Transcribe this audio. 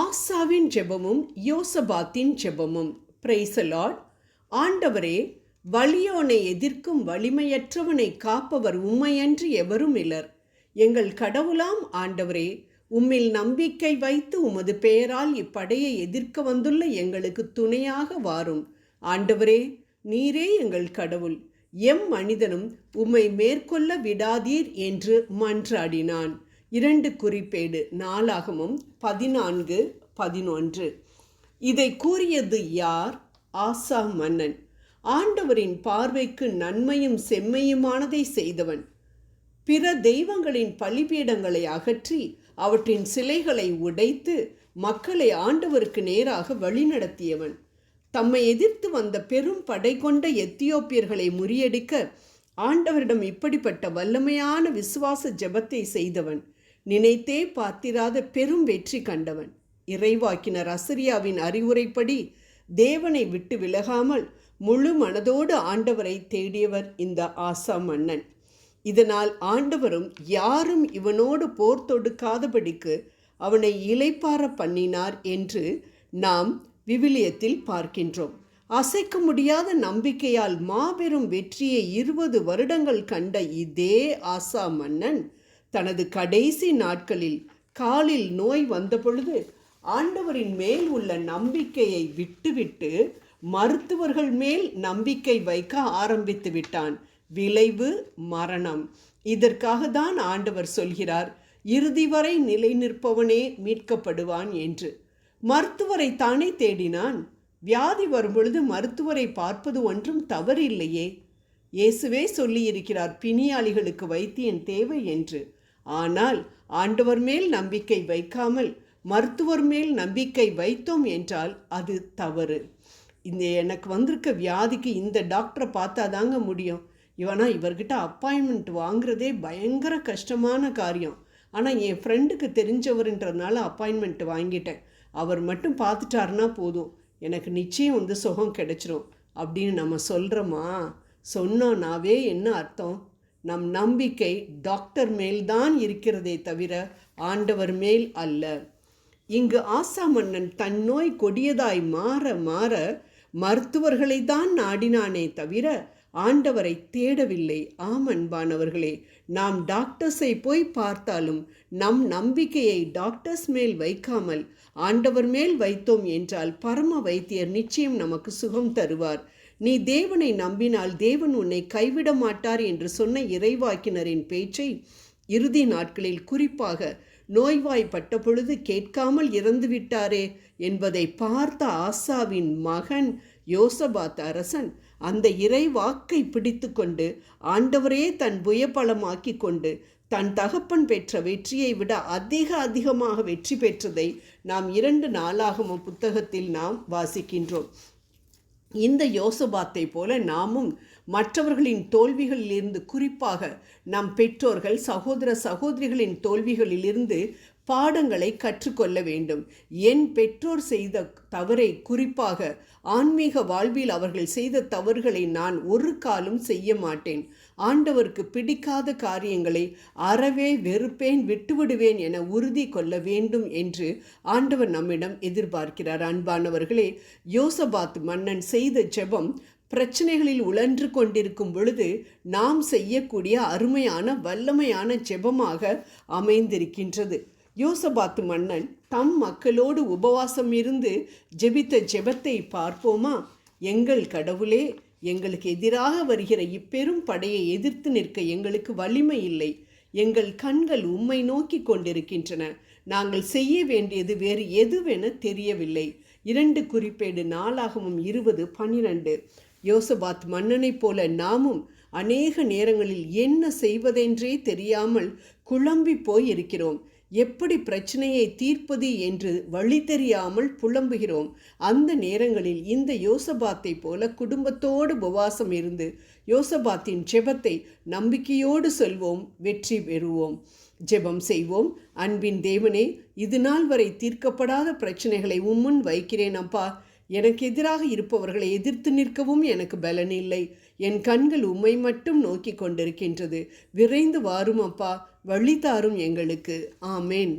ஆசாவின் ஜெபமும் யோசபாத்தின் ஜெபமும். பிரைசலாட் ஆண்டவரே வலியோனை எதிர்க்கும் வலிமையற்றவனை காப்பவர் உம்மையன்று எவரும் இலர் எங்கள் கடவுளாம் ஆண்டவரே உம்மில் நம்பிக்கை வைத்து உமது பெயரால் இப்படையை எதிர்க்க வந்துள்ள எங்களுக்கு துணையாக வாரும். ஆண்டவரே நீரே எங்கள் கடவுள். எம் மனிதனும் உம்மை மேற்கொள்ள விடாதீர் என்று மன்றாடினான். இரண்டு குறிப்பேடு நாளாகமும் பதினான்கு பதினொன்று. இதை கூறியது யார்? ஆசா மன்னன். ஆண்டவரின் பார்வைக்கு நன்மையும் செம்மையுமானதை செய்தவன். பிற தெய்வங்களின் பலிபீடங்களை அகற்றி அவற்றின் சிலைகளை உடைத்து மக்களை ஆண்டவருக்கு நேராக வழிநடத்தியவன். தம்மை எதிர்த்து வந்த பெரும் படை கொண்ட எத்தியோப்பியர்களை முறியடிக்க ஆண்டவரிடம் இப்படிப்பட்ட வல்லமையான விசுவாச ஜெபத்தை செய்தவன். நினைத்தே பார்த்திராத பெரும் வெற்றி கண்டவன். இறைவாக்கினர் அசிரியாவின் அறிவுரைப்படி தேவனை விட்டு விலகாமல் முழு மனதோடு ஆண்டவரை தேடியவர் இந்த ஆசா மன்னன். இதனால் ஆண்டவரும் யாரும் இவனோடு போர் தொடுக்காதபடிக்கு அவனை இலைப்பார பண்ணினார் என்று நாம் விவிலியத்தில் பார்க்கின்றோம். அசைக்க முடியாத நம்பிக்கையால் மாபெரும் வெற்றியை இருபது வருடங்கள் கண்ட இதே ஆசா மன்னன் தனது கடைசி நாட்களில் காலில் நோய் வந்தபொழுது ஆண்டவரின் மேல் உள்ள நம்பிக்கையை விட்டுவிட்டு மருத்துவர்கள் மேல் நம்பிக்கை வைக்க ஆரம்பித்து விட்டான். விளைவு மரணம். இதற்காக தான் ஆண்டவர் சொல்கிறார் இறுதி வரை நிலை நிற்பவனே மீட்கப்படுவான் என்று. மருத்துவரை தானே தேடினான்? வியாதி வரும்பொழுது மருத்துவரை பார்ப்பது ஒன்றும் தவறில்லையே. இயேசுவே சொல்லியிருக்கிறார் பிணியாளிகளுக்கு வைத்தியன் தேவை என்று. ஆனால் ஆண்டவர் மேல் நம்பிக்கை வைக்காமல் மருத்துவர் மேல் நம்பிக்கை வைத்தோம் என்றால் அது தவறு. இந்த எனக்கு வந்திருக்க வியாதிக்கு இந்த டாக்டரை பார்த்தா தாங்க முடியும். இவனா இவர்கிட்ட அப்பாயின்மெண்ட் வாங்குறதே பயங்கர கஷ்டமான காரியம். ஆனால் என் ஃப்ரெண்டுக்கு தெரிஞ்சவருன்றதுனால அப்பாயின்மெண்ட் வாங்கிட்டேன். அவர் மட்டும் பார்த்துட்டாருன்னா போதும். எனக்கு நிச்சயம் வந்து சுகம் கிடைச்சிரும். அப்படின்னு நம்ம சொல்கிறோமா சொன்னோன்னாவே என்ன அர்த்தம்? நம் நம்பிக்கை டாக்டர் மேல்தான் இருக்கிறதே தவிர ஆண்டவர் மேல் அல்ல. இங்கு ஆசா மன்னன் தன் நோய் கொடியதாய் மாற மாற மருத்துவர்களை தான் நாடினானே தவிர ஆண்டவரை தேடவில்லை. ஆமன்பானவர்களே நாம் டாக்டர்ஸை போய் பார்த்தாலும் நம் நம்பிக்கையை டாக்டர்ஸ் மேல் வைக்காமல் ஆண்டவர் மேல் வைத்தோம் என்றால் பரம வைத்தியர் நிச்சயம் நமக்கு சுகம் தருவார். நீ தேவனை நம்பினால் தேவன் உன்னை கைவிட மாட்டார் என்று சொன்ன இறைவாக்கினரின் பேச்சை இறுதி நாட்களில் குறிப்பாக நோய்வாய்ப்பட்ட பொழுது கேட்காமல் இறந்து விட்டாரே என்பதை பார்த்த ஆசாவின் மகன் யோசபாத் அரசன் அந்த இறைவாக்கை பிடித்து கொண்டு ஆண்டவரே தன் புயபலமாக்கி கொண்டு தன் தகப்பன் பெற்ற வெற்றியை விட அதிக அதிகமாக வெற்றி பெற்றதை நாம் இரண்டு நாளாகம புத்தகத்தில் நாம் வாசிக்கின்றோம். இந்த யோசபாத்தை போல நாமும் மற்றவர்களின் தோல்விகளிலிருந்து குறிப்பாக நம் பெற்றோர்கள் சகோதர சகோதரிகளின் தோல்விகளிலிருந்து பாடங்களை கற்றுக்கொள்ள வேண்டும். என் பெற்றோர் செய்த தவறை குறிப்பாக ஆன்மீக வாழ்வில் அவர்கள் செய்த தவறுகளை நான் ஒரு காலம் செய்ய மாட்டேன். ஆண்டவருக்கு பிடிக்காத காரியங்களை அறவே வெறுப்பேன் விட்டுவிடுவேன் என உறுதி கொள்ள வேண்டும் என்று ஆண்டவர் நம்மிடம் எதிர்பார்க்கிறார். அன்பானவர்களே யோசபாத் மன்னன் செய்த ஜெபம் பிரச்சனைகளில் உழன்று கொண்டிருக்கும் பொழுது நாம் செய்யக்கூடிய அருமையான வல்லமையான ஜெபமாக அமைந்திருக்கின்றது. யோசபாத்து மன்னன் தம் மக்களோடு உபவாசம் இருந்து ஜெபித்த ஜெபத்தை பார்ப்போமா? எங்கள் கடவுளே எங்களுக்கு எதிராக வருகிற இப்பெரும் படையை எதிர்த்து நிற்க எங்களுக்கு வலிமை இல்லை. எங்கள் கண்கள் உம்மை நோக்கி கொண்டிருக்கின்றன. நாங்கள் செய்ய வேண்டியது வேறு எதுவென தெரியவில்லை. இரண்டு குறிப்பேடு நாளாகவும் இருபது பன்னிரண்டு யோசபாத் மன்னனைப் போல நாமும் அநேக நேரங்களில் என்ன செய்வதென்றே தெரியாமல் குழம்பி போய் இருக்கிறோம் எப்படி பிரச்சனையை தீர்ப்பது என்று வழி தெரியாமல் புலம்புகிறோம். அந்த நேரங்களில் இந்த யோசபாத்தை போல குடும்பத்தோடு உபவாசம் இருந்து யோசபாத்தின் ஜெபத்தை நம்பிக்கையோடு சொல்வோம் வெற்றி பெறுவோம். ஜெபம் செய்வோம். அன்பின் தேவனே இது நாள் வரை தீர்க்கப்படாத பிரச்சனைகளை உம்முன் வைக்கிறேன் அப்பா. எனக்கு எதிராக இருப்பவர்களை எதிர்த்து நிற்கவும் எனக்கு பலன் இல்லை. என் கண்கள் உம்மை மட்டும் நோக்கி கொண்டிருக்கின்றது. விரைந்து வாரும் அப்பா வழி தாரும் எங்களுக்கு. ஆமேன்.